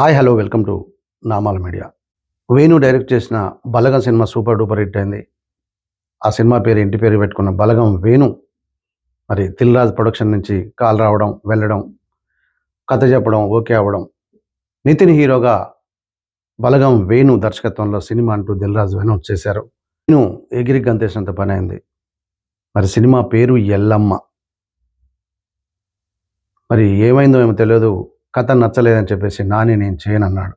Hi hello welcome to Namala media. Venu direct చేసిన Balagam cinema super duper hit అయింది. ఆ cinema పేరు ఇంటి పేరు పెట్టుకున్న బలగం వేణు. మరి తిల్రాజ్ ప్రొడక్షన్ నుంచి కాల్ రావడం వెళ్ళడం కథ చెప్పడం ఓకే అవ్వడం. నితిన్ హీరోగా బలగం వేణు దర్శకత్వంలో సినిమా అంటూ దిల్రాజ్ అనౌన్స్ చేశారు. నేను ఎగిరి గంతేసినంత పని అయింది. మరి సినిమా పేరు ఎల్లమ్మ. మరి ఏమైందో ఏమో తెలియదు. కథ నచ్చలేదని చెప్పేసి నాని నేను చేయనన్నాడు.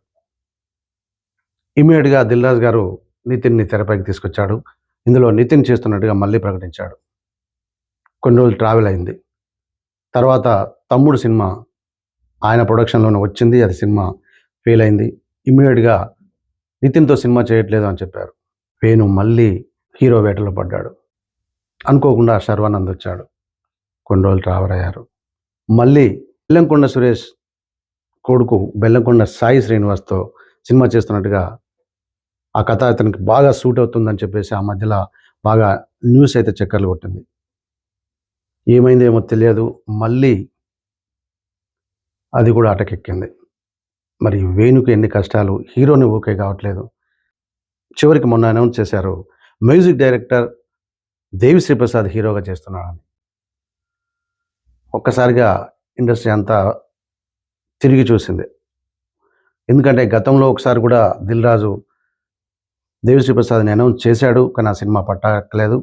ఇమీడియట్గా దిల్రాజ్ గారు నితిన్ని తెరపైకి తీసుకొచ్చాడు. ఇందులో నితిన్ చేస్తున్నట్టుగా మళ్ళీ ప్రకటించాడు. కొన్ని రోజులు ట్రావెల్ అయింది. తర్వాత తమ్ముడు సినిమా ఆయన ప్రొడక్షన్లోనే వచ్చింది అది సినిమా ఫెయిల్ అయింది. ఇమీడియట్గా నితిన్తో సినిమా చేయట్లేదు అని చెప్పారు. వేణు మళ్ళీ హీరో వేటలో పడ్డాడు. అనుకోకుండా శర్వానంద్ వచ్చాడు. కొన్ని రోజులు ట్రావెల్ అయ్యారు. మళ్ళీ ఇల్లంకొండ సురేష్ కొడుకు బెల్లంకొండ సాయి శ్రీనివాస్తో సినిమా చేస్తున్నట్టుగా ఆ కథ అతనికి బాగా సూట్ అవుతుందని చెప్పేసి ఆ మధ్యలో బాగా న్యూస్ అయితే చక్కర్లు కొట్టింది. ఏమైందేమో తెలియదు. మళ్ళీ అది కూడా అటకెక్కింది. మరి వేణుకు ఎన్ని కష్టాలు? హీరోని ఓకే కావట్లేదు. చివరికి మొన్న అనౌన్స్ చేశారు మ్యూజిక్ డైరెక్టర్ దేవి శ్రీప్రసాద్ హీరోగా చేస్తున్నాడని. ఒక్కసారిగా ఇండస్ట్రీ అంతా తిరిగి చూసింది. ఎందుకంటే గతంలో ఒకసారి కూడా దిల్ రాజు దేవిశ్రీ ప్రసాద్ని అనౌన్స్ చేశాడు కానీ ఆ సినిమా పట్టలేదు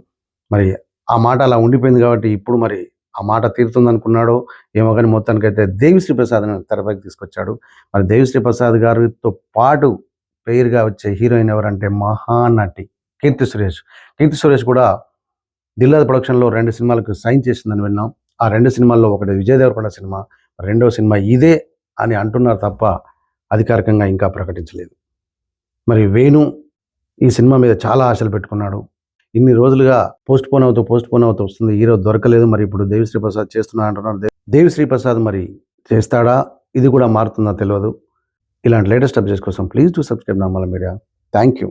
మరి ఆ మాట అలా ఉండిపోయింది కాబట్టి ఇప్పుడు మరి ఆ మాట తీరుతుంది అనుకున్నాడో ఏమో కానీ మొత్తానికైతే దేవిశ్రీ ప్రసాద్ని తెరపైకి తీసుకొచ్చాడు. మరి దేవిశ్రీ ప్రసాద్ గారితో పాటు పేరుగా వచ్చే హీరోయిన్ ఎవరంటే మహానటి కీర్తి సురేష్. కీర్తి సురేష్ కూడా దిల్లాద్ ప్రొడక్షన్లో రెండు సినిమాలకు సైన్ చేసిందని విన్నాం. ఆ రెండు సినిమాల్లో ఒకటి విజయ్ దేవరకొండ సినిమా రెండో సినిమా ఇదే అని అంటున్నారు తప్ప అధికారికంగా ఇంకా ప్రకటించలేదు. మరి వేణు ఈ సినిమా మీద చాలా ఆశలు పెట్టుకున్నాడు. ఇన్ని రోజులుగా పోస్ట్ పోన్ అవుతూ పోస్ట్ పోన్ అవుతూ వస్తుంది. హీరో దొరకలేదు. మరి ఇప్పుడు దేవిశ్రీ ప్రసాద్ చేస్తున్నా అంటున్నారు. దేవిశ్రీ ప్రసాద్ మరి చేస్తాడా? ఇది కూడా మారుతుందా తెలియదు ఇలాంటి లేటెస్ట్ అప్డేట్స్ కోసం please to subscribe Namala media. Thank you